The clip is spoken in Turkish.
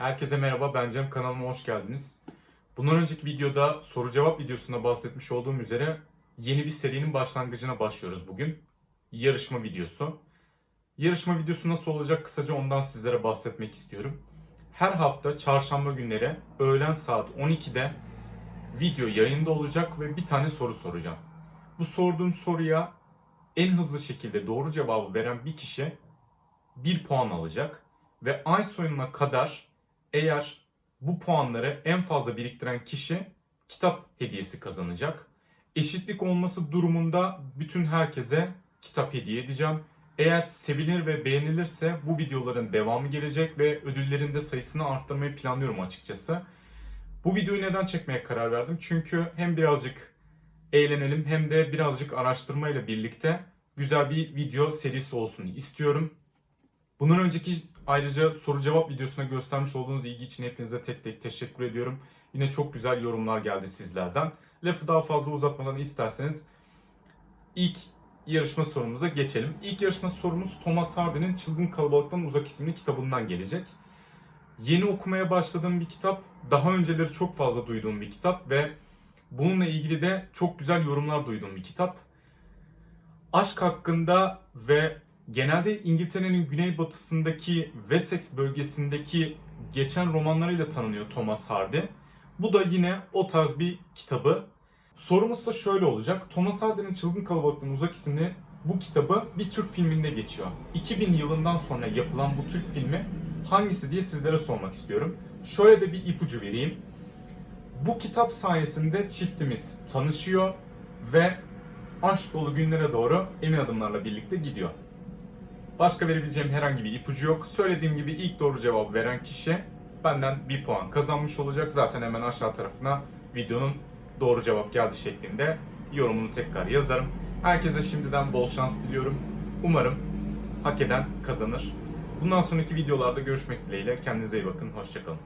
Herkese merhaba, ben Cem. Kanalıma hoş geldiniz. Bundan önceki videoda soru cevap videosunda bahsetmiş olduğum üzere yeni bir serinin başlangıcına başlıyoruz bugün. Yarışma videosu. Yarışma videosu nasıl olacak kısaca ondan sizlere bahsetmek istiyorum. Her hafta çarşamba günleri öğlen saat 12'de video yayında olacak ve bir tane soru soracağım. Bu sorduğum soruya en hızlı şekilde doğru cevabı veren bir kişi 1 puan alacak ve ay sonuna kadar eğer bu puanları en fazla biriktiren kişi kitap hediyesi kazanacak. Eşitlik olması durumunda bütün herkese kitap hediye edeceğim. Eğer sevilir ve beğenilirse bu videoların devamı gelecek ve ödüllerin de sayısını arttırmayı planlıyorum açıkçası. Bu videoyu neden çekmeye karar verdim? Çünkü hem birazcık eğlenelim hem de birazcık araştırmayla birlikte güzel bir video serisi olsun istiyorum. Bundan önceki ayrıca soru cevap videosuna göstermiş olduğunuz ilgi için hepinize tek tek teşekkür ediyorum. Yine çok güzel yorumlar geldi sizlerden. Lafı daha fazla uzatmadan isterseniz ilk yarışma sorumuza geçelim. İlk yarışma sorumuz Thomas Hardy'nin Çılgın Kalabalıktan Uzak isimli kitabından gelecek. Yeni okumaya başladığım bir kitap, daha önceleri çok fazla duyduğum bir kitap ve bununla ilgili de çok güzel yorumlar duyduğum bir kitap. Aşk hakkında ve genelde İngiltere'nin güneybatısındaki Wessex bölgesindeki geçen romanlarıyla tanınıyor Thomas Hardy. Bu da yine o tarz bir kitabı. Sorumuz da şöyle olacak. Thomas Hardy'nin Çılgın Kalabalıktan Uzak isimli bu kitabı bir Türk filminde geçiyor. 2000 yılından sonra yapılan bu Türk filmi hangisi diye sizlere sormak istiyorum. Şöyle de bir ipucu vereyim. Bu kitap sayesinde çiftimiz tanışıyor ve aşk dolu günlere doğru emin adımlarla birlikte gidiyor. Başka verebileceğim herhangi bir ipucu yok. Söylediğim gibi ilk doğru cevabı veren kişi benden bir puan kazanmış olacak. Zaten hemen aşağı tarafına videonun doğru cevap geldi şeklinde yorumunu tekrar yazarım. Herkese şimdiden bol şans diliyorum. Umarım hak eden kazanır. Bundan sonraki videolarda görüşmek dileğiyle. Kendinize iyi bakın. Hoşçakalın.